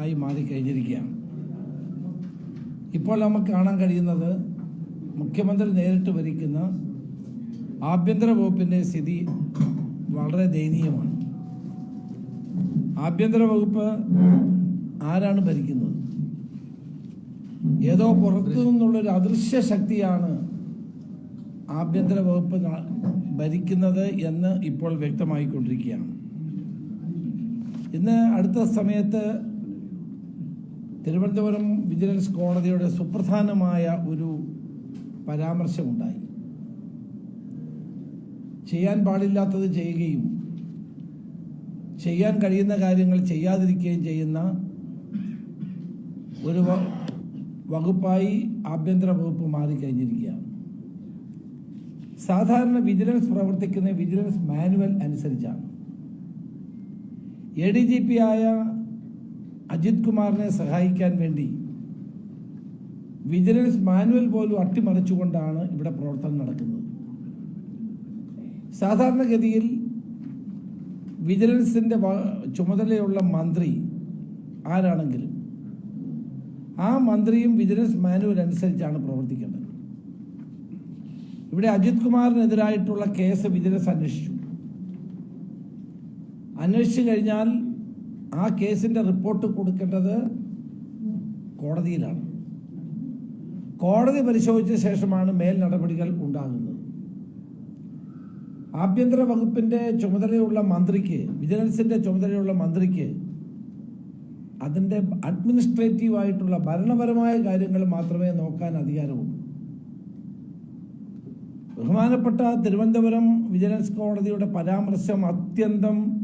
ആയി മാറിക്കഴിഞ്ഞിരിക്കുകയാണ് ഇപ്പോൾ നമുക്ക് കാണാൻ കഴിയുന്നത് മുഖ്യമന്ത്രി നേരിട്ട് ഭരിക്കുന്ന ആഭ്യന്തര വകുപ്പിന്റെ സ്ഥിതി വളരെ ദയനീയമാണ്. ആഭ്യന്തര വകുപ്പ് ആരാണ് ഭരിക്കുന്നത്? ഏതോ പുറത്തു നിന്നുള്ളൊരു അദൃശ്യ ശക്തിയാണ് ആഭ്യന്തര വകുപ്പ് ഭരിക്കുന്നത് എന്ന് ഇപ്പോൾ വ്യക്തമായിക്കൊണ്ടിരിക്കുകയാണ്. ഇന്ന് അടുത്ത സമയത്ത് തിരുവനന്തപുരം വിജിലൻസ് കോടതിയുടെ സുപ്രധാനമായ ഒരു പരാമർശമുണ്ടായി. ചെയ്യാൻ പാടില്ലാത്തത് ചെയ്യുകയും ചെയ്യാൻ കഴിയുന്ന കാര്യങ്ങൾ ചെയ്യാതിരിക്കുകയും ചെയ്യുന്ന ഒരു വകുപ്പായി ആഭ്യന്തര വകുപ്പ് മാറിക്കഴിഞ്ഞിരിക്കുകയാണ്. സാധാരണ വിജിലൻസ് പ്രവർത്തിക്കുന്ന വിജിലൻസ് മാനുവൽ അനുസരിച്ചാണ്. എ ഡി ജി പി ആയ അജിത് കുമാറിനെ സഹായിക്കാൻ വേണ്ടി വിജിലൻസ് മാനുവൽ പോലും അട്ടിമറിച്ചുകൊണ്ടാണ് ഇവിടെ പ്രവർത്തനം നടക്കുന്നത്. സാധാരണഗതിയിൽ വിജിലൻസിന്റെ ചുമതലയുള്ള മന്ത്രി ആരാണെങ്കിലും ആ മന്ത്രിയും വിജിലൻസ് മാനുവൽ അനുസരിച്ചാണ് പ്രവർത്തിക്കേണ്ടത്. ഇവിടെ അജിത് കുമാറിനെതിരായിട്ടുള്ള കേസ് വിജിലൻസ് അന്വേഷിച്ചു. അന്വേഷിച്ചു കഴിഞ്ഞാൽ ആ കേസിന്റെ റിപ്പോർട്ട് കൊടുക്കേണ്ടത് കോടതിയിലാണ്. കോടതി പരിശോധിച്ച ശേഷമാണ് മേൽ നടപടികൾ ഉണ്ടാകുന്നത്. ആഭ്യന്തര വകുപ്പിന്റെ ചുമതലയുള്ള മന്ത്രിക്ക് വിജിലൻസിന്റെ ചുമതലയുള്ള മന്ത്രിക്ക് അതിന്റെ അഡ്മിനിസ്ട്രേറ്റീവ് ആയിട്ടുള്ള ഭരണപരമായ കാര്യങ്ങൾ മാത്രമേ നോക്കാൻ അധികാരമുള്ളൂ. ബഹുമാനപ്പെട്ട തിരുവനന്തപുരം വിജിലൻസ് കോടതിയുടെ പരാമർശം അത്യന്തം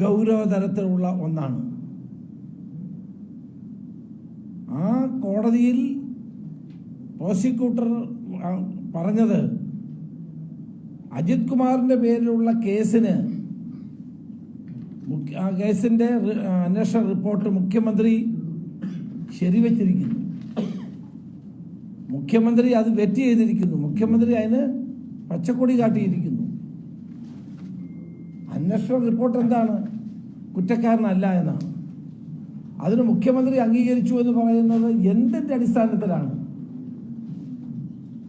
ഗൗരവതരത്തിലുള്ള ഒന്നാണ്. ആ കോടതിയിൽ പ്രോസിക്യൂട്ടർ പറഞ്ഞത് അജിത് കുമാറിന്റെ പേരിലുള്ള കേസിന് ആ കേസിന്റെ അന്വേഷണ റിപ്പോർട്ട് മുഖ്യമന്ത്രി ശരിവച്ചിരിക്കുന്നു. മുഖ്യമന്ത്രി അത് വെറ്റ് ചെയ്തിരിക്കുന്നു. മുഖ്യമന്ത്രി അതിന് പച്ചക്കൊടി കാട്ടിയിരിക്കുന്നു. അന്വേഷണ റിപ്പോർട്ട് എന്താണ്? കുറ്റക്കാരനല്ല എന്നാണ്. അതിന് മുഖ്യമന്ത്രി അംഗീകരിച്ചു എന്ന് പറയുന്നത് എന്തിന്റെ അടിസ്ഥാനത്തിലാണ്?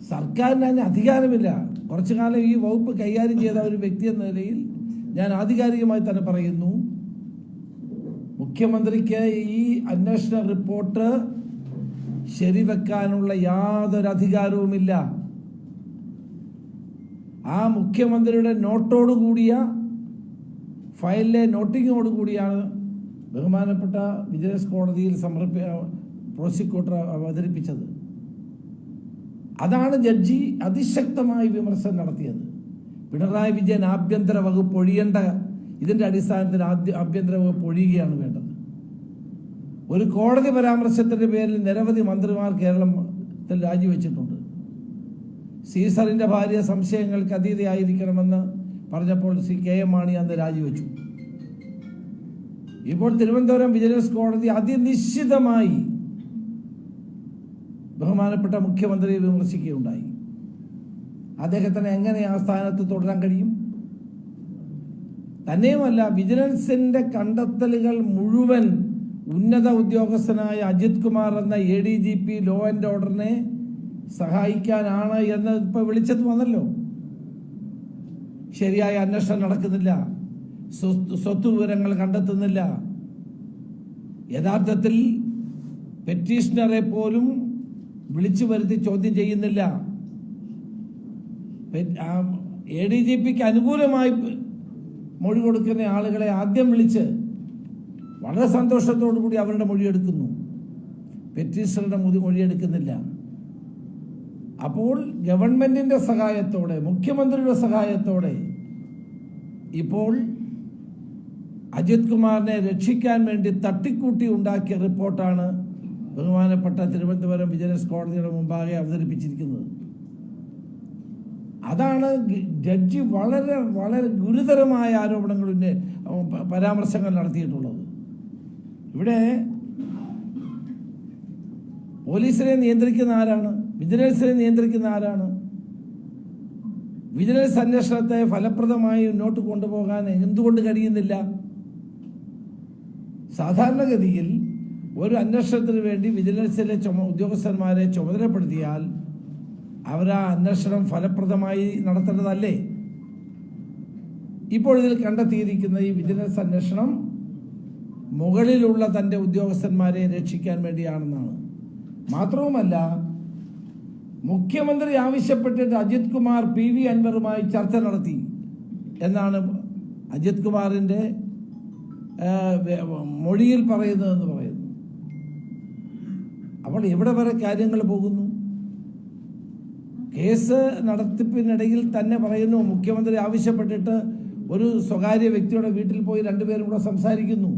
സർക്കാരിന് അതിന് അധികാരമില്ല. കുറച്ചു കാലം ഈ വകുപ്പ് കൈകാര്യം ചെയ്ത ഒരു വ്യക്തി എന്ന നിലയിൽ ഞാൻ ആധികാരികമായി തന്നെ പറയുന്നു മുഖ്യമന്ത്രിക്ക് ഈ അന്വേഷണ റിപ്പോർട്ട് ശരിവെക്കാനുള്ള യാതൊരു അധികാരവുമില്ല. ആ മുഖ്യമന്ത്രിയുടെ നോട്ടോട് കൂടിയ ഫയലിലെ നോട്ടിങ്ങോട് കൂടിയാണ് ബഹുമാനപ്പെട്ട വിജിലൻസ് കോടതിയിൽ സമർപ്പി പ്രോസിക്യൂട്ടർ അവതരിപ്പിച്ചത്. അതാണ് ജഡ്ജി അതിശക്തമായി വിമർശനം നടത്തിയത്. പിണറായി വിജയൻ ആഭ്യന്തര വകുപ്പ് ഒഴിയേണ്ട ഇതിന്റെ അടിസ്ഥാനത്തിൽ ആദ്യ ആഭ്യന്തര വകുപ്പ് ഒഴിയുകയാണ് വേണ്ടത്. ഒരു കോടതി പരാമർശത്തിന്റെ പേരിൽ നിരവധി മന്ത്രിമാർ കേരളത്തിൽ രാജിവെച്ചിട്ടുണ്ട്. സീസറിന്റെ ഭാര്യ സംശയങ്ങൾക്ക് അതീതയായിരിക്കണമെന്ന് പറഞ്ഞപ്പോൾ സി കെ എം മാണി അന്ന് രാജിവെച്ചു. ഇപ്പോൾ തിരുവനന്തപുരം വിജിലൻസ് കോടതി അതിനിശ്ചിതമായി ബഹുമാനപ്പെട്ട മുഖ്യമന്ത്രിയെ വിമർശിക്കുകയുണ്ടായി. അദ്ദേഹത്തിന് എങ്ങനെ ആ സ്ഥാനത്ത് തുടരാൻ കഴിയും? തന്നെയുമല്ല വിജിലൻസിന്റെ കണ്ടെത്തലുകൾ മുഴുവൻ ഉന്നത ഉദ്യോഗസ്ഥനായ അജിത് കുമാർ എന്ന A D G P law and ഓർഡറിനെ സഹായിക്കാനാണ് എന്ന് ഇപ്പൊ വിളിച്ചത് വന്നല്ലോ. ശരിയായ അന്വേഷണം നടക്കുന്നില്ല. സ്വത്ത് വിവരങ്ങൾ കണ്ടെത്തുന്നില്ല. യഥാർത്ഥത്തിൽ പെറ്റീഷണറെ പോലും വിളിച്ചു വരുത്തി ചോദ്യം ചെയ്യുന്നില്ല. എ ഡി ജി പിക്ക് അനുകൂലമായി മൊഴി കൊടുക്കുന്ന ആളുകളെ ആദ്യം വിളിച്ച് വളരെ സന്തോഷത്തോടു കൂടി അവരുടെ മൊഴിയെടുക്കുന്നു. പെറ്റീഷണറുടെ മുതി മൊഴിയെടുക്കുന്നില്ല. അപ്പോൾ ഗവൺമെന്റിന്റെ സഹായത്തോടെ മുഖ്യമന്ത്രിയുടെ സഹായത്തോടെ ഇപ്പോൾ അജിത് കുമാറിനെ രക്ഷിക്കാൻ വേണ്ടി തട്ടിക്കൂട്ടി ഉണ്ടാക്കിയ റിപ്പോർട്ടാണ് ബഹുമാനപ്പെട്ട തിരുവനന്തപുരം വിജിലൻസ് കോടതിയുടെ മുമ്പാകെ അവതരിപ്പിച്ചിരിക്കുന്നത്. അതാണ് ജഡ്ജി വളരെ വളരെ ഗുരുതരമായ ആരോപണങ്ങൾ പരാമർശങ്ങൾ നടത്തിയിട്ടുള്ളത്. ഇവിടെ പോലീസിനെ നിയന്ത്രിക്കുന്ന ആരാണ്? വിജിലൻസിനെ നിയന്ത്രിക്കുന്ന ആരാണ്? വിജിലൻസ് അന്വേഷണത്തെ ഫലപ്രദമായി മുന്നോട്ട് കൊണ്ടുപോകാൻ എന്തുകൊണ്ട് കഴിയുന്നില്ല? സാധാരണഗതിയിൽ ഒരു അന്വേഷണത്തിന് വേണ്ടി വിജിലൻസിലെ ചുമ ഉദ്യോഗസ്ഥന്മാരെ ചുമതലപ്പെടുത്തിയാൽ അവരാ അന്വേഷണം ഫലപ്രദമായി നടത്തേണ്ടതല്ലേ? ഇപ്പോൾ ഇതിൽ കണ്ടെത്തിയിരിക്കുന്ന ഈ വിജിലൻസ് അന്വേഷണം മുകളിലുള്ള തന്റെ ഉദ്യോഗസ്ഥന്മാരെ രക്ഷിക്കാൻ വേണ്ടിയാണെന്നാണ്. മാത്രവുമല്ല മുഖ്യമന്ത്രി ആവശ്യപ്പെട്ടിട്ട് അജിത് കുമാർ പി വി അൻവറുമായി ചർച്ച നടത്തി. എന്നാണ് അജിത് കുമാറിന്റെ മൊഴിയിൽ പറയുന്നതെന്ന് പറയുന്നു അപ്പോൾ എവിടെ വരെ കാര്യങ്ങൾ പോകുന്നു? കേസ് നടത്തിപ്പിനിടയിൽ തന്നെ പറയുന്നു മുഖ്യമന്ത്രി ആവശ്യപ്പെട്ടിട്ട് ഒരു സ്വകാര്യ വ്യക്തിയുടെ വീട്ടിൽ പോയി രണ്ടുപേരും കൂടെ സംസാരിക്കുന്നു.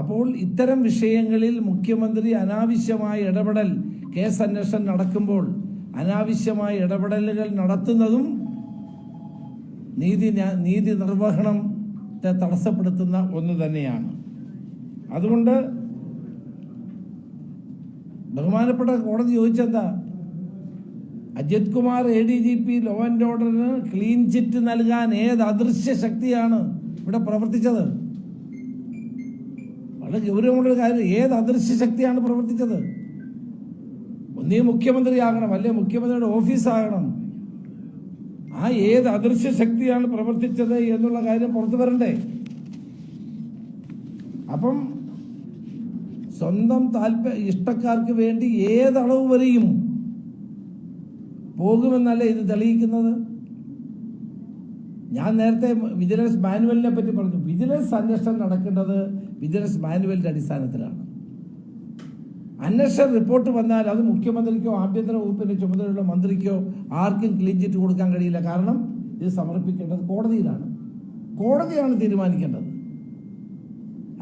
അപ്പോൾ ഇത്തരം വിഷയങ്ങളിൽ മുഖ്യമന്ത്രി അനാവശ്യമായ ഇടപെടൽ കേസ് അന്വേഷണം നടക്കുമ്പോൾ അനാവശ്യമായ ഇടപെടലുകൾ നടത്തുന്നതും നീതി നീതി നിർവഹണത്തെ തടസ്സപ്പെടുത്തുന്ന ഒന്ന് തന്നെയാണ്. അതുകൊണ്ട് ബഹുമാനപ്പെട്ട കോടതി ചോദിച്ചെന്താ? Ajith Kumar A D G P law and ഓർഡറിന് ക്ലീൻ ചിറ്റ് നൽകാൻ ഏത് അദൃശ്യ ശക്തിയാണ് ഇവിടെ പ്രവർത്തിച്ചത്? വളരെ ഗൗരവമുള്ളൊരു കാര്യം ഏത് അദൃശ്യ ശക്തിയാണ് പ്രവർത്തിച്ചത്? ഒന്നീ മുഖ്യമന്ത്രിയാകണം അല്ലെ? മുഖ്യമന്ത്രിയുടെ ഓഫീസാകണം. ആ ഏത് അദൃശ്യ ശക്തിയാണ് പ്രവർത്തിച്ചത് എന്നുള്ള കാര്യം പുറത്തു വരണ്ടേ? അപ്പം സ്വന്തം താല്പര്യ ഇഷ്ടക്കാർക്ക് വേണ്ടി ഏതളവ് വരെയും പോകുമെന്നല്ല ഇത് തെളിയിക്കുന്നത്? ഞാൻ നേരത്തെ വിജിലൻസ് മാനുവലിനെ പറ്റി പറഞ്ഞു. വിജിലൻസ് അന്വേഷണം നടക്കേണ്ടത് വിജിലൻസ് മാനുവലിന്റെ അടിസ്ഥാനത്തിലാണ്. അന്വേഷണ റിപ്പോർട്ട് വന്നാൽ അത് മുഖ്യമന്ത്രിക്കോ ആഭ്യന്തര വകുപ്പിന്റെ ചുമതലയുള്ള മന്ത്രിക്കോ ആർക്കും ക്ലീൻ ചിറ്റ് കൊടുക്കാൻ കഴിയില്ല. കാരണം ഇത് സമർപ്പിക്കേണ്ടത് കോടതിയിലാണ്. കോടതിയാണ് തീരുമാനിക്കേണ്ടത്.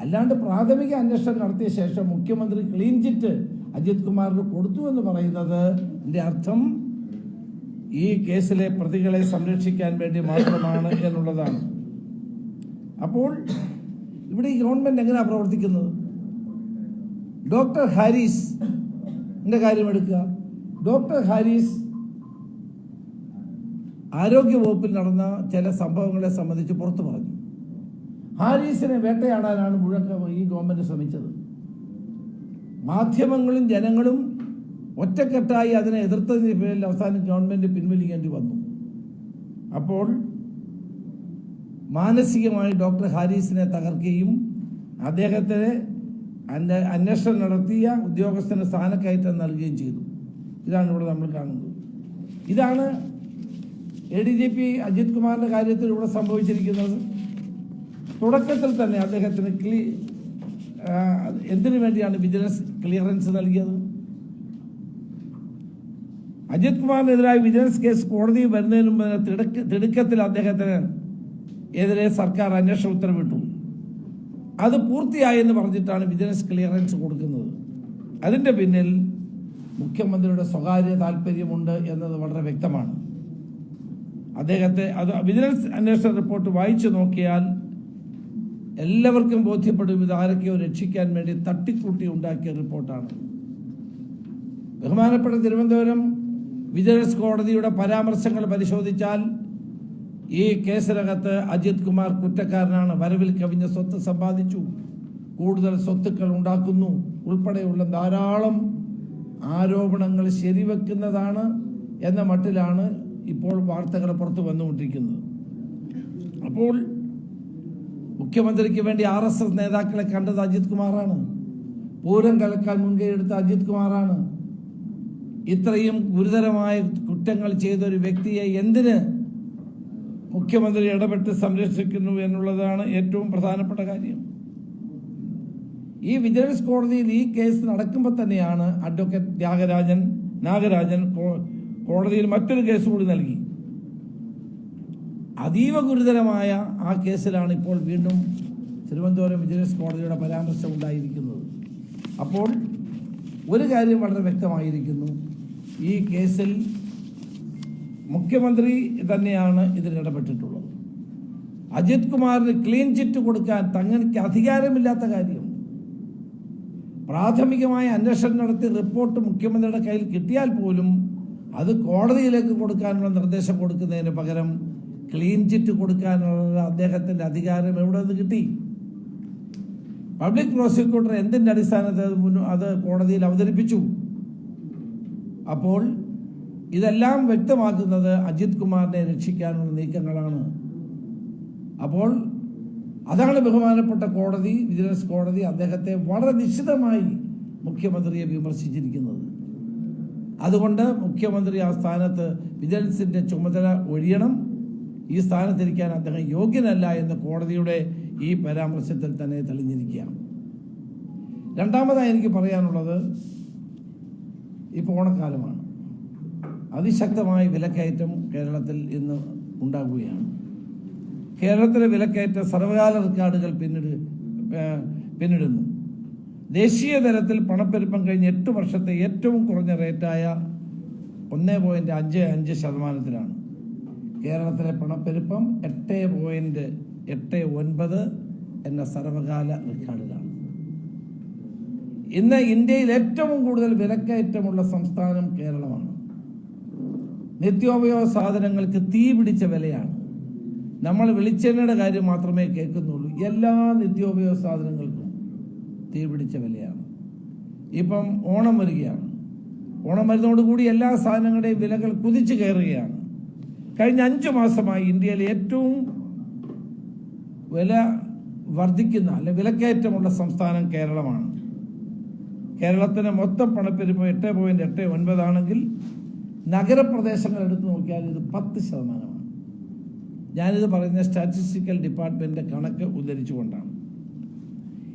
അല്ലാണ്ട് പ്രാഥമിക അന്വേഷണം നടത്തിയ ശേഷം മുഖ്യമന്ത്രി ക്ലീൻ ചിറ്റ് അജിത് കുമാറിന് കൊടുത്തു എന്ന് പറയുന്നത് അർത്ഥം ഈ കേസിലെ പ്രതികളെ സംരക്ഷിക്കാൻ വേണ്ടി മാത്രമാണ് എന്നുള്ളതാണ്. അപ്പോൾ ഇവിടെ ഈ ഗവൺമെന്റ് എങ്ങനെയാണ് പ്രവർത്തിക്കുന്നത്? ഡോക്ടർ ഹാരിസ് കാര്യം എടുക്കുക? ഡോക്ടർ ഹാരിസ് ആരോഗ്യവകുപ്പിൽ നടന്ന ചില സംഭവങ്ങളെ സംബന്ധിച്ച് പുറത്തു പറഞ്ഞു. ഹാരിസിനെ വേട്ടയാടാനാണ് മുഴക്കം ഈ ഗവൺമെന്റ് ശ്രമിച്ചത്. മാധ്യമങ്ങളും ജനങ്ങളും ഒറ്റക്കെട്ടായി അതിനെ എതിർത്തതിന് പേരിൽ അവസാനം ഗവൺമെന്റ് പിൻവലിക്കേണ്ടി വന്നു. അപ്പോൾ മാനസികമായി ഡോക്ടർ ഹാരിസിനെ തകർക്കുകയും അദ്ദേഹത്തിന് അന്വ- അന്വേഷണം നടത്തിയ ഉദ്യോഗസ്ഥന് സ്ഥാനക്കയറ്റം നൽകുകയും ചെയ്തു. ഇതാണ് ഇവിടെ നമ്മൾ കാണുന്നത്. ഇതാണ് A D G P Ajith കുമാറിന്റെ കാര്യത്തിൽ ഇവിടെ സംഭവിച്ചിരിക്കുന്നത്. തുടക്കത്തിൽ തന്നെ അദ്ദേഹത്തിന് ക്ലീ എന്തിനു വേണ്ടിയാണ് വിജിലൻസ് ക്ലിയറൻസ് നൽകിയത്? അജിത് കുമാറിനെതിരായ വിജിലൻസ് കേസ് കോടതിയിൽ വരുന്നതിന് മുമ്പ് തിടുക്കത്തിൽ അദ്ദേഹത്തിന് എതിരെ സർക്കാർ അന്വേഷണ ഉത്തരവിട്ടു. അത് പൂർത്തിയായെന്ന് പറഞ്ഞിട്ടാണ് വിജിലൻസ് ക്ലിയറൻസ് കൊടുക്കുന്നത്. അതിന്റെ പിന്നിൽ മുഖ്യമന്ത്രിയുടെ സ്വകാര്യ താല്പര്യമുണ്ട് എന്നത് വളരെ വ്യക്തമാണ്. അദ്ദേഹത്തെ അത് വിജിലൻസ് അന്വേഷണ റിപ്പോർട്ട് വായിച്ചു നോക്കിയാൽ എല്ലാവർക്കും ബോധ്യപ്പെടും ഇത് ആരൊക്കെയോ രക്ഷിക്കാൻ വേണ്ടി തട്ടിക്കൂട്ടി ഉണ്ടാക്കിയ റിപ്പോർട്ടാണ്. ബഹുമാനപ്പെട്ട തിരുവനന്തപുരം വിജിലൻസ് കോടതിയുടെ പരാമർശങ്ങൾ പരിശോധിച്ചാൽ ഈ കേസിനകത്ത് അജിത് കുമാർ കുറ്റക്കാരനാണ്. വരവിൽ കവിഞ്ഞ സ്വത്ത് സമ്പാദിച്ചു. കൂടുതൽ സ്വത്തുക്കൾ ഉണ്ടാക്കുന്നു. ഉൾപ്പെടെയുള്ള ധാരാളം ആരോപണങ്ങൾ ശരിവെക്കുന്നതാണ് എന്ന മട്ടിലാണ് ഇപ്പോൾ വാർത്തകൾ പുറത്തു വന്നുകൊണ്ടിരിക്കുന്നത്. അപ്പോൾ മുഖ്യമന്ത്രിക്ക് വേണ്ടി ആർ എസ് എസ് നേതാക്കളെ കണ്ടത് അജിത് കുമാറാണ്. പൂരം കലക്കാൻ മുൻകൈ എടുത്ത അജിത് കുമാറാണ്. ഇത്രയും ഗുരുതരമായ കുറ്റങ്ങൾ ചെയ്ത ഒരു വ്യക്തിയെ എന്തിന് മുഖ്യമന്ത്രി ഇടപെട്ട് സംരക്ഷിക്കുന്നു എന്നുള്ളതാണ് ഏറ്റവും പ്രധാനപ്പെട്ട കാര്യം. ഈ വിജിലൻസ് കോടതിയിൽ ഈ കേസ് നടക്കുമ്പോൾ തന്നെയാണ് അഡ്വക്കേറ്റ് ത്യാഗരാജൻ നാഗരാജൻ കോടതിയിൽ മറ്റൊരു കേസ് കൂടി നൽകി. അതീവ ഗുരുതരമായ ആ കേസിലാണ് ഇപ്പോൾ വീണ്ടും തിരുവനന്തപുരം വിജിലൻസ് കോടതിയുടെ പരാമർശം ഉണ്ടായിരിക്കുന്നത്. അപ്പോൾ ഒരു കാര്യം വളരെ വ്യക്തമായിരിക്കുന്നു. ഈ കേസിൽ മുഖ്യമന്ത്രി തന്നെയാണ് ഇതിൽ ഇടപെട്ടിട്ടുള്ളത്. അജിത് കുമാറിന് ക്ലീൻ ചിറ്റ് കൊടുക്കാൻ തങ്ങൾക്ക് അധികാരമില്ലാത്ത കാര്യം. പ്രാഥമികമായ അന്വേഷണം നടത്തി റിപ്പോർട്ട് മുഖ്യമന്ത്രിയുടെ കയ്യിൽ കിട്ടിയാൽ പോലും അത് കോടതിയിലേക്ക് കൊടുക്കാനുള്ള നിർദ്ദേശം കൊടുക്കുന്നതിന് പകരം ക്ലീൻ ചിറ്റ് കൊടുക്കാനുള്ള അദ്ദേഹത്തിന്റെ അധികാരം എവിടെ നിന്ന് കിട്ടി? പബ്ലിക് പ്രോസിക്യൂട്ടർ എന്തിന്റെ അടിസ്ഥാനത്തിൽ അത് കോടതിയിൽ അവതരിപ്പിച്ചു? അപ്പോൾ ഇതെല്ലാം വ്യക്തമാക്കുന്നത് അജിത് കുമാറിനെ രക്ഷിക്കാനുള്ള നീക്കങ്ങളാണ്. അപ്പോൾ അതാണ് ബഹുമാനപ്പെട്ട കോടതി വിജിലൻസ് കോടതി അദ്ദേഹത്തെ വളരെ നിശ്ചിതമായി മുഖ്യമന്ത്രിയെ വിമർശിച്ചിരിക്കുന്നത്. അതുകൊണ്ട് മുഖ്യമന്ത്രി ആ സ്ഥാനത്ത് വിജിലൻസിന്റെ ചുമതല ഒഴിയണം. ഈ സ്ഥാനത്തിരിക്കാൻ അദ്ദേഹം യോഗ്യനല്ല എന്ന് കോടതിയുടെ ഈ പരാമർശത്തിൽ തന്നെ തെളിഞ്ഞിരിക്കുകയാണ്. രണ്ടാമതായി എനിക്ക് പറയാനുള്ളത് ഇപ്പോൾ ഓണക്കാലമാണ്. അതിശക്തമായ വിലക്കയറ്റം കേരളത്തിൽ ഇന്ന് ഉണ്ടാകുകയാണ്. കേരളത്തിലെ വിലക്കയറ്റ സർവകാല റെക്കോർഡുകൾ പിന്നിട് പിന്നിടുന്നു. ദേശീയ തലത്തിൽ പണപ്പെരുപ്പം കഴിഞ്ഞ എട്ട് വർഷത്തെ ഏറ്റവും കുറഞ്ഞ റേറ്റായ ഒന്ന് പോയിന്റ് അഞ്ച് അഞ്ച് ശതമാനത്തിലാണ്. കേരളത്തിലെ പണപ്പെരുപ്പം എട്ട് പോയിന്റ് എട്ട് ഒൻപത് എന്ന സർവകാല റെക്കോർഡിലാണ് ഇന്ന് ഇന്ത്യയിൽ ഏറ്റവും കൂടുതൽ വിലക്കയറ്റമുള്ള സംസ്ഥാനം കേരളമാണ്. നിത്യോപയോഗ സാധനങ്ങൾക്ക് തീ പിടിച്ച വിലയാണ്. നമ്മൾ വെളിച്ചെണ്ണയുടെ കാര്യം മാത്രമേ കേൾക്കുന്നുള്ളൂ. എല്ലാ നിത്യോപയോഗ സാധനങ്ങൾക്കും തീ പിടിച്ച വിലയാണ്. ഇപ്പം ഓണം വരികയാണ്. ഓണം വരുന്നതോടുകൂടി എല്ലാ സാധനങ്ങളുടെയും വിലകൾ കുതിച്ചു കയറുകയാണ്. കഴിഞ്ഞ അഞ്ചു മാസമായി ഇന്ത്യയിലെ ഏറ്റവും വില വർദ്ധിക്കുന്ന അല്ലെ വിലക്കയറ്റമുള്ള സംസ്ഥാനം കേരളമാണ്. കേരളത്തിന് മൊത്തം പണപ്പെരുപ്പം എട്ട് പോയിന്റ് എട്ട് ഒൻപതാണെങ്കിൽ നഗരപ്രദേശങ്ങൾ എടുത്തു നോക്കിയാൽ ഇത് പത്ത് ശതമാനമാണ്. ഞാനിത് പറയുന്ന സ്റ്റാറ്റിസ്റ്റിക്കൽ ഡിപ്പാർട്ട്മെന്റിന്റെ കണക്ക് ഉദ്ധരിച്ചുകൊണ്ടാണ്.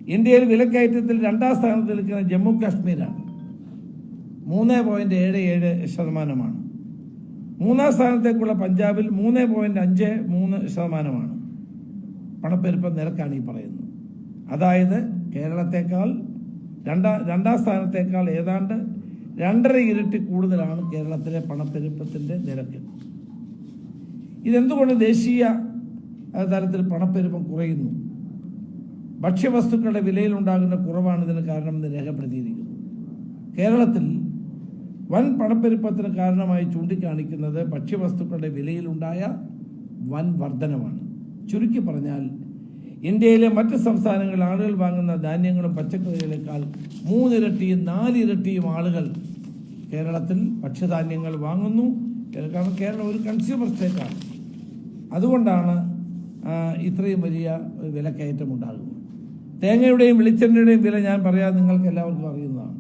ഇന്ത്യയിൽ വിലക്കയറ്റത്തിൽ രണ്ടാം സ്ഥാനത്ത് നിൽക്കുന്ന ജമ്മു കാശ്മീരാണ്. മൂന്ന് പോയിന്റ് ഏഴ് ഏഴ് ശതമാനമാണ്. മൂന്നാം സ്ഥാനത്തേക്കുള്ള പഞ്ചാബിൽ മൂന്ന് പോയിന്റ് അഞ്ച് മൂന്ന് ശതമാനമാണ്. പണപ്പെരുപ്പം നിരക്കാണ് ഈ പറയുന്നത്. അതായത് കേരളത്തെക്കാൾ രണ്ടാം രണ്ടാം സ്ഥാനത്തേക്കാൾ ഏതാണ്ട് രണ്ടര ഇരട്ടി കൂടുതലാണ് കേരളത്തിലെ പണപ്പെരുപ്പത്തിന്റെ നിരക്ക്. ഇതെന്തുകൊണ്ട് ദേശീയ തലത്തിൽ പണപ്പെരുപ്പം കുറയുന്നു? ഭക്ഷ്യവസ്തുക്കളുടെ വിലയിലുണ്ടാകുന്ന കുറവാണ് ഇതിന് കാരണമെന്ന് രേഖപ്പെടുത്തിയിരിക്കുന്നു. കേരളത്തിൽ വൻ പണപ്പെരുപ്പത്തിന് കാരണമായി ചൂണ്ടിക്കാണിക്കുന്നത് ഭക്ഷ്യവസ്തുക്കളുടെ വിലയിലുണ്ടായ വൻ വർധനമാണ് ചുരുക്കി പറഞ്ഞാൽ ഇന്ത്യയിലെ മറ്റ് സംസ്ഥാനങ്ങളിൽ ആളുകൾ വാങ്ങുന്ന ധാന്യങ്ങളും പച്ചക്കറികളേക്കാൾ മൂന്നിരട്ടിയും നാലിരട്ടിയും ആളുകൾ കേരളത്തിൽ ഭക്ഷ്യധാന്യങ്ങൾ വാങ്ങുന്നു. കാരണം കേരളം ഒരു കൺസ്യൂമർ സ്റ്റേറ്റാണ് അതുകൊണ്ടാണ് ഇത്രയും വലിയ വിലക്കയറ്റം ഉണ്ടാകുന്നത്. തേങ്ങയുടെയും വെളിച്ചെണ്ണയുടെയും വില ഞാൻ പറയാൻ നിങ്ങൾക്ക് എല്ലാവർക്കും അറിയുന്നതാണ്.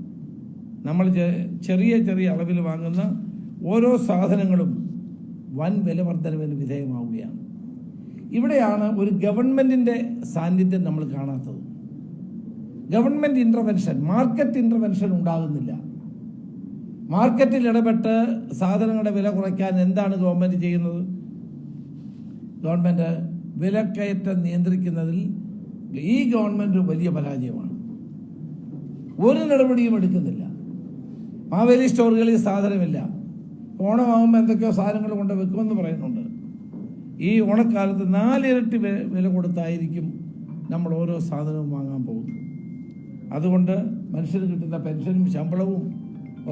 നമ്മൾ ചെറിയ ചെറിയ അളവിൽ വാങ്ങുന്ന ഓരോ സാധനങ്ങളും വൻ വില വർധനവിന് വിധേയമാവുകയാണ്. ഇവിടെയാണ് ഒരു ഗവൺമെന്റിന്റെ സാന്നിധ്യം നമ്മൾ കാണാത്തത്. ഗവൺമെന്റ് ഇന്റർവെൻഷൻ മാർക്കറ്റ് ഇന്റർവെൻഷൻ ഉണ്ടാകുന്നില്ല. മാർക്കറ്റിൽ ഇടപെട്ട് സാധനങ്ങളുടെ വില കുറയ്ക്കാൻ എന്താണ് ഗവൺമെന്റ് ചെയ്യുന്നത്? ഗവൺമെന്റ് വിലക്കയറ്റം നിയന്ത്രിക്കുന്നതിൽ ഈ ഗവൺമെന്റ് വലിയ പരാജയമാണ്. ഒരു നടപടിയും എടുക്കുന്നില്ല. മാവേലി സ്റ്റോറുകളിൽ സാധനമില്ല. ഓണമാകുമ്പോൾ എന്തൊക്കെയോ സാധനങ്ങൾ കൊണ്ട് വെക്കുമെന്ന് പറയുന്നുണ്ട്. ഈ ഓണക്കാലത്ത് നാലിരട്ടി വില കൊടുത്തായിരിക്കും നമ്മൾ ഓരോ സാധനവും വാങ്ങാൻ പോകുന്നത്. അതുകൊണ്ട് മനുഷ്യന് കിട്ടുന്ന പെൻഷനും ശമ്പളവും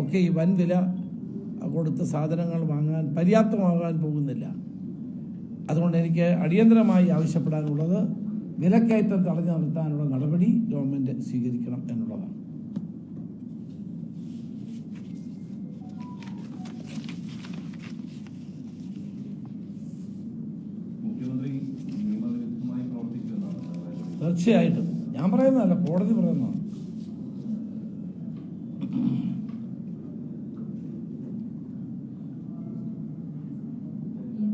ഒക്കെ ഈ വൻവില കൊടുത്ത സാധനങ്ങൾ വാങ്ങാൻ പര്യാപ്തമാകാൻ പോകുന്നില്ല. അതുകൊണ്ട് എനിക്ക് അടിയന്തരമായി ആവശ്യപ്പെടാനുള്ളത് വിലക്കയറ്റം തടഞ്ഞു നിർത്താനുള്ള നടപടി ഗവൺമെന്റ് സ്വീകരിക്കണം എന്നുള്ളതാണ് മുഖ്യമന്ത്രി നിയമവിരുദ്ധമായി പ്രവർത്തിക്കുമെന്നാണ് പറയുന്നത്. തീർച്ചയായിട്ടും. ഞാൻ പറയുന്നതല്ല കോടതി പറയുന്നതാണ്.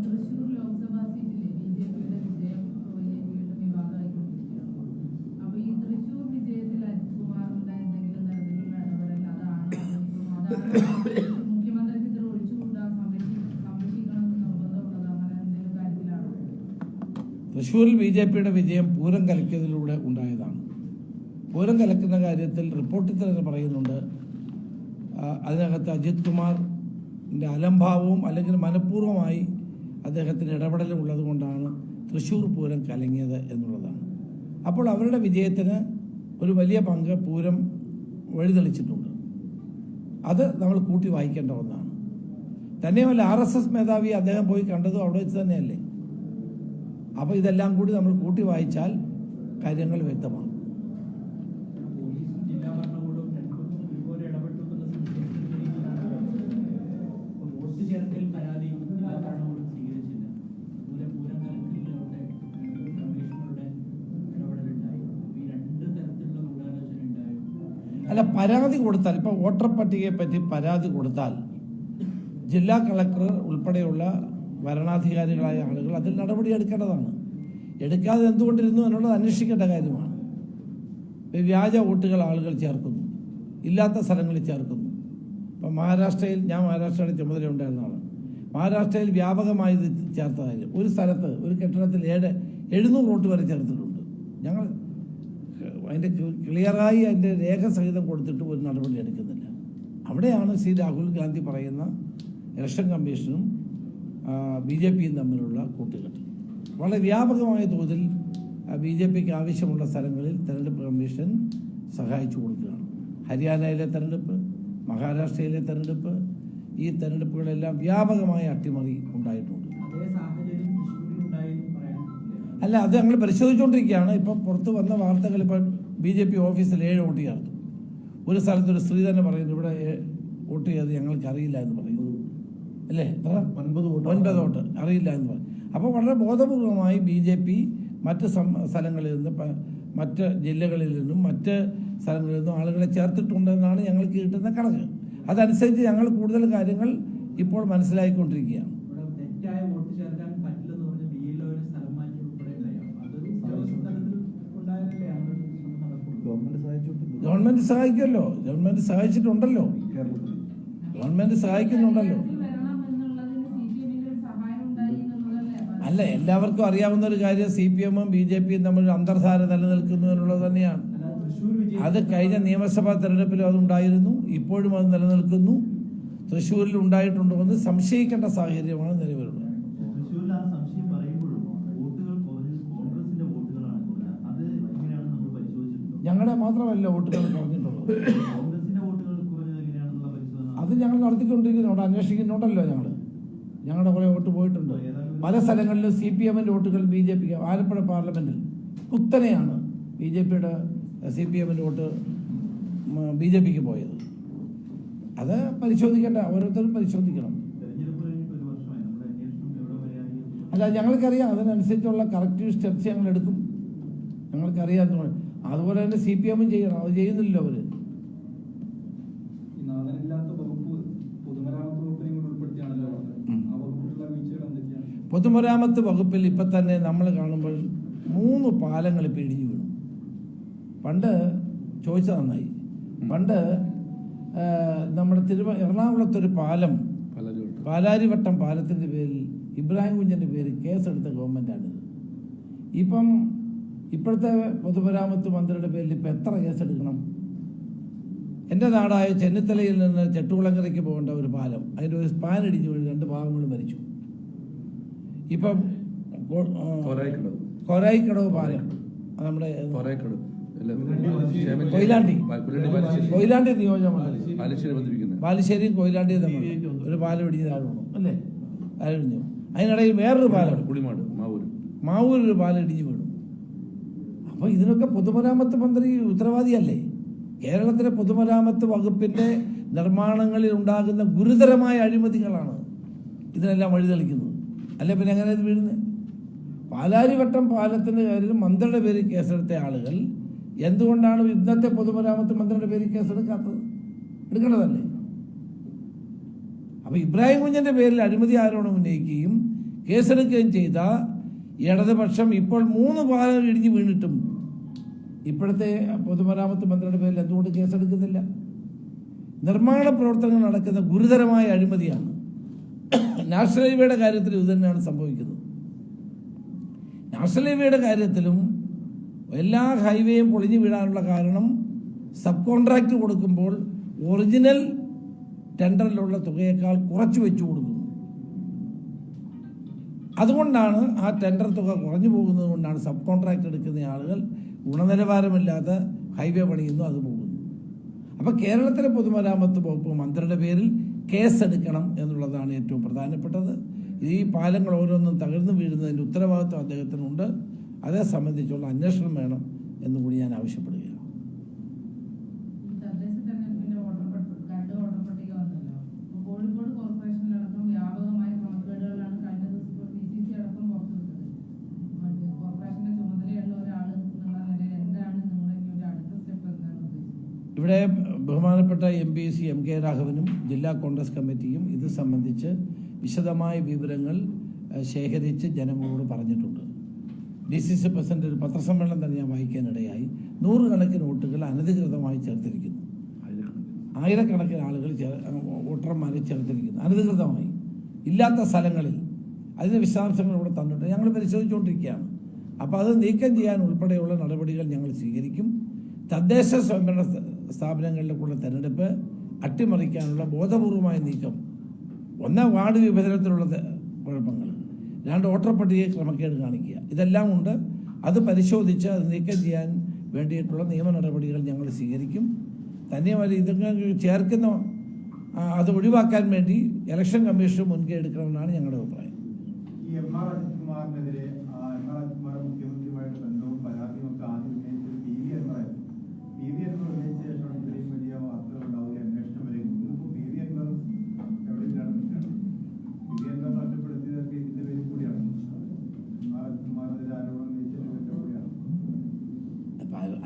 തൃശൂർ ലോക്സഭാ സീറ്റിലെ ബി ജെ പിയുടെ വിജയം വലിയ വീണ്ടും വിവാദമായിക്കൊണ്ടിരിക്കുകയാണ് അപ്പൊ ഈ തൃശൂർ വിജയത്തിൽ അജിത് കുമാറിന്റെ എന്തെങ്കിലും തരത്തിലുള്ള ഇടപെടൽ അതാണ് അതാണ് മുഖ്യമന്ത്രിക്ക് ഇത്ര ഒഴിച്ചുകൂടാൻ സംരക്ഷി സംരക്ഷിക്കണം എന്ന് നിർബന്ധമുള്ളത് അങ്ങനെ എന്തെങ്കിലും കാര്യത്തിലാണോ തൃശ്ശൂരിൽ ബി ജെ പിയുടെ വിജയം പൂരം കലക്കിയതിലൂടെ ഉണ്ടായതാണ്. പൂരം കലക്കുന്ന കാര്യത്തിൽ റിപ്പോർട്ടിൽ തന്നെ പറയുന്നുണ്ട് അതിനകത്ത് അജിത് കുമാറിന്റെ അലംഭാവവും അല്ലെങ്കിൽ മനഃപൂർവമായി അദ്ദേഹത്തിന് ഇടപെടലും ഉള്ളതുകൊണ്ടാണ് തൃശ്ശൂർ പൂരം കലങ്ങിയത് എന്നുള്ളതാണ്. അപ്പോൾ അവരുടെ വിജയത്തിന് ഒരു വലിയ പങ്ക് പൂരം വഴിതെളിച്ചിട്ടുണ്ട്. അത് നമ്മൾ കൂട്ടി വായിക്കേണ്ട ഒന്നാണ്. തന്നെയുമല്ല ആർ എസ് എസ് മേധാവി അദ്ദേഹം പോയി കണ്ടതും അവിടെ വെച്ച് തന്നെയല്ലേ? അപ്പോൾ ഇതെല്ലാം കൂടി നമ്മൾ കൂട്ടി വായിച്ചാൽ കാര്യങ്ങൾ വ്യക്തമാണ്. അല്ല പരാതി കൊടുത്താൽ ഇപ്പോൾ വോട്ടർ പട്ടികയെ പറ്റി പരാതി കൊടുത്താൽ ജില്ലാ കളക്ടർ ഉൾപ്പെടെയുള്ള ഭരണാധികാരികളായ ആളുകൾ അതിൽ നടപടി എടുക്കേണ്ടതാണ്. എടുക്കാതെ എന്തുകൊണ്ടിരുന്നു എന്നുള്ളത് അന്വേഷിക്കേണ്ട കാര്യമാണ്. വ്യാജ വോട്ടുകൾ ആളുകൾ ചേർക്കുന്നു. ഇല്ലാത്ത സ്ഥലങ്ങളിൽ ചേർക്കുന്നു. ഇപ്പം മഹാരാഷ്ട്രയിൽ ഞാൻ മഹാരാഷ്ട്രയുടെ ചുമതല ഉണ്ടായിരുന്ന ആളാണ്. മഹാരാഷ്ട്രയിൽ വ്യാപകമായി ഇത് ചേർത്ത കാര്യം. ഒരു സ്ഥലത്ത് ഒരു കെട്ടിടത്തിൽ ഏഴ് എഴുന്നൂറ് വോട്ട് വരെ ചേർത്തിട്ടുണ്ട്. ഞങ്ങൾ അതിന്റെ ക്ലിയറായി അതിന്റെ രേഖ സഹിതം കൊടുത്തിട്ട് ഒരു നടപടി എടുക്കുന്നില്ല. അവിടെയാണ് ശ്രീ രാഹുൽ ഗാന്ധി പറയുന്ന ഇലക്ഷൻ കമ്മീഷനും ബി ജെ പിയും തമ്മിലുള്ള കൂട്ടുകെട്ട്. വളരെ വ്യാപകമായ തോതിൽ ബി ജെ പിക്ക് ആവശ്യമുള്ള സ്ഥലങ്ങളിൽ തെരഞ്ഞെടുപ്പ് കമ്മീഷൻ സഹായിച്ചു കൊടുക്കുകയാണ്. ഹരിയാനയിലെ തെരഞ്ഞെടുപ്പ് മഹാരാഷ്ട്രയിലെ തെരഞ്ഞെടുപ്പ് ഈ തെരഞ്ഞെടുപ്പുകളെല്ലാം വ്യാപകമായ അട്ടിമറി ഉണ്ടായിട്ടുണ്ട്. അല്ല അത് ഞങ്ങൾ പരിശോധിച്ചുകൊണ്ടിരിക്കുകയാണ് ഇപ്പം പുറത്ത് വന്ന വാർത്തകൾ ഇപ്പം ബി ജെ പി ഓഫീസിൽ ഏഴ് വോട്ട് ചേർത്തു. ഒരു സ്ഥലത്തൊരു സ്ത്രീ തന്നെ പറയുന്നു ഇവിടെ വോട്ട് ചെയ്ത് ഞങ്ങൾക്ക് അറിയില്ല എന്ന് പറയുന്നു. അല്ലേ? എത്ര ഒൻപത് വോട്ട്. ഒൻപത് വോട്ട്. അറിയില്ല എന്ന് പറഞ്ഞു. അപ്പോൾ വളരെ ബോധപൂർവമായി ബി ജെ പി മറ്റ് സ്ഥലങ്ങളിൽ നിന്ന് മറ്റ് ജില്ലകളിൽ നിന്നും മറ്റ് സ്ഥലങ്ങളിൽ നിന്നും ആളുകളെ ചേർത്തിട്ടുണ്ടെന്നാണ് ഞങ്ങൾക്ക് കിട്ടുന്ന കണക്ക്. അതനുസരിച്ച് ഞങ്ങൾ കൂടുതൽ കാര്യങ്ങൾ ഇപ്പോൾ മനസ്സിലാക്കിക്കൊണ്ടിരിക്കുകയാണ് ഗവൺമെന്റ് സഹായിക്കുമല്ലോ. ഗവൺമെന്റ് സഹായിച്ചിട്ടുണ്ടല്ലോ. ഗവൺമെന്റ് പറഞ്ഞ് അല്ല? എല്ലാവർക്കും അറിയാവുന്ന ഒരു കാര്യം സി പി എമ്മും ബി ജെ പിയും തമ്മിൽ അന്തർധാര നിലനിൽക്കുന്നു എന്നുള്ളത് തന്നെയാണ്. അത് കഴിഞ്ഞ നിയമസഭാ തെരഞ്ഞെടുപ്പിലും അതുണ്ടായിരുന്നു. ഇപ്പോഴും അത് നിലനിൽക്കുന്നു. തൃശ്ശൂരിൽ ഉണ്ടായിട്ടുണ്ടോ എന്ന് സംശയിക്കേണ്ട സാഹചര്യമാണ് നിലവിലുള്ളത്. ഞങ്ങളെ മാത്രമല്ല വോട്ടുകൾ കുറഞ്ഞിട്ടുള്ളത്. അത് ഞങ്ങൾ നടത്തിക്കൊണ്ടിരിക്കുന്നു. നടത്തിക്കൊണ്ടിരിക്കുന്നുണ്ട് അന്വേഷിക്കുന്നുണ്ടല്ലോ ഞങ്ങൾ ഞങ്ങളുടെ കുറേ വോട്ട് പോയിട്ടുണ്ട്. പല സ്ഥലങ്ങളിലും സി പി എമ്മിന്റെ വോട്ടുകൾ ബി ജെ പിക്ക് ആലപ്പുഴ പാർലമെന്റിൽ കുത്തനെയാണ് ബി ജെ പിയുടെ സി പി എമ്മിന്റെ വോട്ട് ബി ജെ പിക്ക് പോയത്. അത് പരിശോധിക്കേണ്ട ഓരോരുത്തരും പരിശോധിക്കണം. അല്ല ഞങ്ങൾക്കറിയാം അതിനനുസരിച്ചുള്ള കറക്റ്റീവ് സ്റ്റെപ്സ് ഞങ്ങൾ എടുക്കും. ഞങ്ങൾക്കറിയാം അതുപോലെ തന്നെ സി പി എമ്മും ചെയ്യണം. അത് ചെയ്യുന്നില്ലല്ലോ അവർ പൊതുമരാമത്ത് വകുപ്പിൽ ഇപ്പം തന്നെ നമ്മൾ കാണുമ്പോൾ മൂന്ന് പാലങ്ങൾ ഇപ്പം ഇടിഞ്ഞു വീണു. പണ്ട് ചോദിച്ചത് നന്നായി. പണ്ട് നമ്മുടെ തിരുവ എറണാകുളത്തൊരു പാലം പാലാരിവട്ടം. പാലത്തിന്റെ പേരിൽ ഇബ്രാഹിം കുഞ്ഞിന്റെ പേരിൽ കേസെടുത്ത ഗവൺമെന്റാണിത്. ഇപ്പം ഇപ്പോഴത്തെ പൊതുമരാമത്ത് മന്ത്രിയുടെ പേരിൽ ഇപ്പം എത്ര കേസെടുക്കണം? എന്റെ നാടായ ചെന്നിത്തലയിൽ നിന്ന് ചെട്ടുകുളങ്ങരയ്ക്ക് പോകേണ്ട ഒരു പാലം അതിന്റെ ഒരു സ്പാൻ ഇടിഞ്ഞു വീണ് രണ്ട് ഭാഗങ്ങൾ മരിച്ചു. ഇപ്പം കൊരായിക്കടവ്. പാലം. നമ്മുടെ കൊയിലാണ്ടി കൊയിലാണ്ടി. നിയോജകമണ്ഡലം. ബാലുശ്ശേരി ബാലുശ്ശേരിയും കൊയിലാണ്ടിയും തമ്മിൽ ഒരു പാലം ഇടിഞ്ഞ് താഴെ വീണു അല്ലേ? താഴെ ഇടിഞ്ഞു അതിനിടയിൽ വേറൊരു പാലം. കുളിമാട് മാവൂർ മാവൂർ ഒരു പാലം ഇടിഞ്ഞു വീണു. അപ്പോൾ ഇതിനൊക്കെ പൊതുമരാമത്ത് മന്ത്രി ഉത്തരവാദിയല്ലേ? കേരളത്തിലെ പൊതുമരാമത്ത് വകുപ്പിന്റെ നിർമ്മാണങ്ങളിൽ ഉണ്ടാകുന്ന ഗുരുതരമായ അഴിമതികളാണ് ഇതിനെല്ലാം വഴിതെളിക്കുന്നത്. അല്ലെ പിന്നെ എങ്ങനെ ഇത് വീഴുന്നത്? പാലാരിവട്ടം പാലത്തിന്റെ കാര്യത്തിൽ മന്ത്രിയുടെ പേരിൽ കേസെടുത്ത ആളുകൾ എന്തുകൊണ്ടാണ് ഇന്നത്തെ പൊതുമരാമത്ത് മന്ത്രിയുടെ പേരിൽ കേസെടുക്കാത്തത്? എടുക്കേണ്ടതല്ലേ? അപ്പോൾ ഇബ്രാഹിം കുഞ്ഞിന്റെ പേരിൽ അഴിമതി ആരോപണം ഉന്നയിക്കുകയും കേസെടുക്കുകയും ചെയ്ത ഇടതുപക്ഷം ഇപ്പോൾ മൂന്ന് പാലങ്ങൾ ഇടിഞ്ഞു വീണിട്ടും ഇപ്പോഴത്തെ പൊതുമരാമത്ത് മന്ത്രിയുടെ പേരിൽ എന്തുകൊണ്ട് കേസെടുക്കുന്നില്ല? നിർമ്മാണ പ്രവർത്തനങ്ങൾ നടക്കുന്ന ഗുരുതരമായ അഴിമതിയാണ് നാഷണൽ ഹൈവേയുടെ കാര്യത്തിൽ ഇത് തന്നെയാണ് സംഭവിക്കുന്നത്. നാഷണൽ ഹൈവേയുടെ കാര്യത്തിലും എല്ലാ ഹൈവേയും പൊളിഞ്ഞു വീഴാനുള്ള കാരണം സബ് കോൺട്രാക്ട് കൊടുക്കുമ്പോൾ ഒറിജിനൽ ടെൻഡറിലുള്ള തുകയേക്കാൾ കുറച്ച് വെച്ചു കൊടുക്കുന്നു. അതുകൊണ്ടാണ് ആ ടെൻഡർ തുക കുറഞ്ഞു പോകുന്നത് കൊണ്ടാണ് സബ് കോൺട്രാക്ട് എടുക്കുന്ന ആളുകൾ ഗുണനിലവാരമില്ലാത്ത ഹൈവേ പണിയുന്നു അത് പോകുന്നു. അപ്പോൾ കേരളത്തിലെ പൊതുമരാമത്ത് വകുപ്പ് മന്ത്രിയുടെ പേരിൽ കേസെടുക്കണം എന്നുള്ളതാണ് ഏറ്റവും പ്രധാനപ്പെട്ടത്. ഈ പാലങ്ങൾ ഓരോന്നും തകർന്നു വീഴുന്നതിന്റെ ഉത്തരവാദിത്വം അദ്ദേഹത്തിനുണ്ട്. അതേ സംബന്ധിച്ചുള്ള അന്വേഷണം വേണം എന്നുകൂടി ഞാൻ ആവശ്യപ്പെടുകയാണ് ഈ തദ്ദേശ തെരഞ്ഞെടുപ്പിന്റെ വോട്ടർ പട്ടിക രണ്ട് വോട്ടർ പട്ടിക വന്നല്ലോ അപ്പൊ കോഴിക്കോട് കോർപ്പറേഷനിലടക്കം വ്യാപകമായ ക്രമക്കേടുകളാണ് കഴിഞ്ഞ ദിവസം പി സി സി അടക്കം പുറത്തുവിട്ടത് മറ്റേ കോർപ്പറേഷന്റെ ചുമതലയുള്ള ഒരാൾ എന്നുള്ള നിലയിൽ എന്താണ് നിങ്ങൾ ഇനി ഒരു അടുത്ത സ്റ്റെപ്പ് എന്താണ് ഉദ്ദേശിക്കുന്നത് ഇവിടെ ബഹുമാനപ്പെട്ട M P C M K രാഘവനും ജില്ലാ കോൺഗ്രസ് കമ്മിറ്റിയും ഇത് സംബന്ധിച്ച് വിശദമായ വിവരങ്ങൾ ശേഖരിച്ച് ജനങ്ങളോട് പറഞ്ഞിട്ടുണ്ട്. ഡി സി സി പ്രസിഡന്റ് ഒരു പത്രസമ്മേളനം തന്നെ ഞാൻ വായിക്കാനിടയായി. നൂറുകണക്കിന് വോട്ടുകൾ അനധികൃതമായി ചേർത്തിരിക്കുന്നു. ആയിരക്കണക്കിന് ആളുകൾ വോട്ടർമാരെ ചേർത്തിരിക്കുന്നു. അനധികൃതമായി. ഇല്ലാത്ത സ്ഥലങ്ങളിൽ. അതിന്റെ വിശദാംശങ്ങൾ ഇവിടെ തന്നിട്ടുണ്ട്. ഞങ്ങൾ പരിശോധിച്ചുകൊണ്ടിരിക്കുകയാണ്. അപ്പോൾ അത് നീക്കം ചെയ്യാൻ ഉൾപ്പെടെയുള്ള നടപടികൾ ഞങ്ങൾ സ്വീകരിക്കും. തദ്ദേശ സ്വയംഭരണ സ്ഥാപനങ്ങളിലേക്കുള്ള തെരഞ്ഞെടുപ്പ് അട്ടിമറിക്കാനുള്ള ബോധപൂർവമായ നീക്കം. ഒന്ന് വാർഡ് വിഭജനത്തിലുള്ള കുഴപ്പങ്ങൾ. രണ്ട് വോട്ടർ പട്ടികയെ ക്രമക്കേട് കാണിക്കുക. ഇതെല്ലാം ഉണ്ട്. അത് പരിശോധിച്ച് അത് നീക്കം ചെയ്യാൻ വേണ്ടിയിട്ടുള്ള നിയമ നടപടികൾ ഞങ്ങൾ സ്വീകരിക്കും. തന്നെയുമല്ല ഇതൊക്കെ ചേർക്കുന്ന അത് ഒഴിവാക്കാൻ വേണ്ടി ഇലക്ഷൻ കമ്മീഷൻ മുൻകൈ എടുക്കണമെന്നാണ് ഞങ്ങളുടെ അഭിപ്രായം.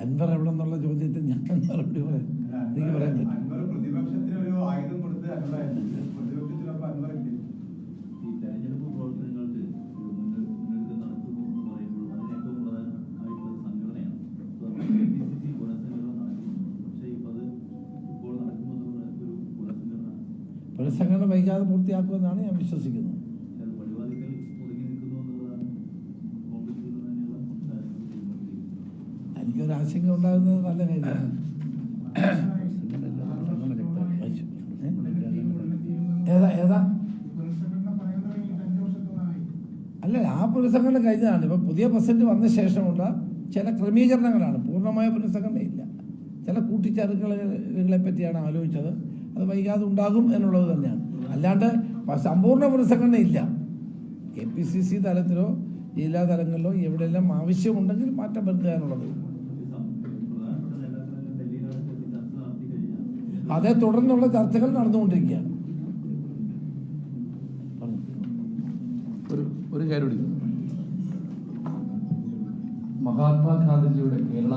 അൻവർ എവിടെ എന്നുള്ള ചോദ്യത്തിൽ ഞാൻ മറുപടി പറയാം. എനിക്ക് പറയാൻ പറ്റും. പുനഃസംഘടന പ്രതിപക്ഷത്തിന് ഒരു ഞാൻ കൊടുത്ത് അൻവറായിരുന്നു പ്രതിപക്ഷത്തിനൊപ്പം അൻവറില്ലേ ഈ തെരഞ്ഞെടുപ്പ് പ്രവർത്തനങ്ങൾക്ക് മുന്നിൽ മുന്നൊരുക്കം നടത്തുന്നു എന്ന് പറയുമ്പോൾ അതിന് ഏറ്റവും പ്രധാനമായിട്ടുള്ള സംഘടനയാണ് പി സി സി പുനഃസംഘടന നടക്കുന്നു പക്ഷേ ഇപ്പം അത് ഇപ്പോൾ നടക്കുന്നത് ഒരു പുനഃസംഘടന പുനഃസംഘടന വൈകാതെ പൂർത്തിയാക്കുമെന്നാണ് ഞാൻ വിശ്വസിക്കുന്നത് പക്ഷേ അത് പടിവാതിക്കൽ ഒതുങ്ങി നിൽക്കുന്നു എന്നുള്ളതാണ് കോൺഗ്രസിൽ നിന്ന് തന്നെയുള്ള കാര്യങ്ങൾ ചെയ്തുകൊണ്ടിരിക്കുന്നത് എനിക്കൊരു ആശങ്ക ഉണ്ടാകുന്നത് നല്ല കാര്യമാണ്. ഏതാ ഏതാ? അല്ല ആ പുനഃസംഘടന കഴിഞ്ഞതാണ്. ഇപ്പം പുതിയ പ്രസിഡന്റ് വന്ന ശേഷമുള്ള ചില ക്രമീകരണങ്ങളാണ്. പൂർണമായ പുനഃസംഘടനയില്ല ചില കൂട്ടിച്ചേർക്കലുകളെ പറ്റിയാണ് ആലോചിച്ചത്. അത് വൈകാതെ ഉണ്ടാകും എന്നുള്ളത് തന്നെയാണ്. അല്ലാണ്ട് സമ്പൂർണ പുനഃസംഘടന ഇല്ല. കെ പി സി സി തലത്തിലോ ജില്ലാ തലങ്ങളിലോ എവിടെയെല്ലാം ആവശ്യമുണ്ടെങ്കിൽ മാറ്റം വരുത്തുക ഈ സം- പ്രധാനപ്പെട്ട നേതാക്കളെല്ലാം ഡൽഹിയിലാണ് എത്തി ചർച്ച നടത്തി കഴിഞ്ഞാൽ അതേ തുടർന്നുള്ള ചർച്ചകൾ നടന്നുകൊണ്ടിരിക്കുകയാണ്. ഒരു മഹാത്മാഗാന്ധിജിയുടെ കേരള